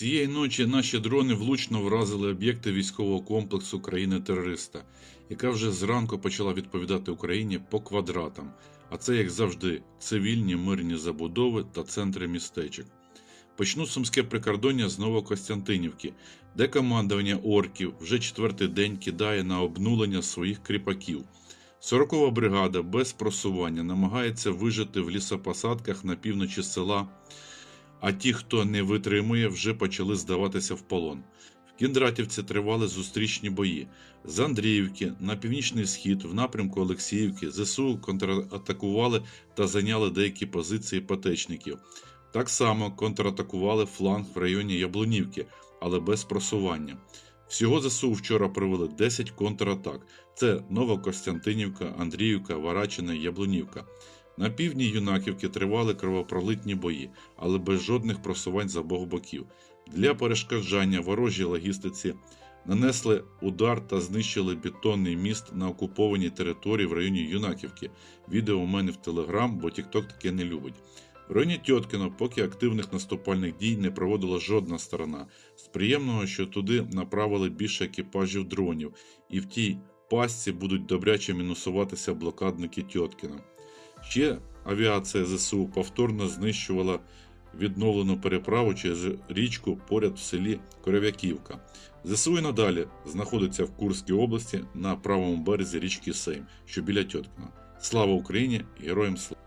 Цієї ночі наші дрони влучно вразили об'єкти військового комплексу країни-терориста, яка вже зранку почала відповідати Україні по квадратам. А це, як завжди, цивільні мирні забудови та центри містечок. Почну сумське прикордоння з Новокостянтинівки, де командування орків вже четвертий день кидає на обнулення своїх кріпаків. Сорокова бригада без просування намагається вижити в лісопосадках на півночі села, а ті, хто не витримує, вже почали здаватися в полон. В Кіндратівці тривали зустрічні бої. З Андріївки на північний схід, в напрямку Олексіївки, ЗСУ контратакували та зайняли деякі позиції потечників. Так само контратакували фланг в районі Яблунівки, але без просування. Всього ЗСУ вчора провели 10 контратак. Це Новокостянтинівка, Андріївка, Варачина, Яблунівка. На півдні Юнаківки тривали кровопролитні бої, але без жодних просувань з обох боків. Для перешкоджання ворожій логістиці нанесли удар та знищили бетонний міст на окупованій території в районі Юнаківки. Відео у мене в Телеграм, бо TikTok таке не любить. В районі Тьоткіно поки активних наступальних дій не проводила жодна сторона. З приємного, що туди направили більше екіпажів дронів, і в тій пастці будуть добряче мінусуватися блокадники Тьоткіна. Ще авіація ЗСУ повторно знищувала відновлену переправу через річку поряд в селі Коров'яківка. ЗСУ і надалі знаходиться в Курській області на правому березі річки Сейм, що біля Тьоткіна. Слава Україні! Героям слава!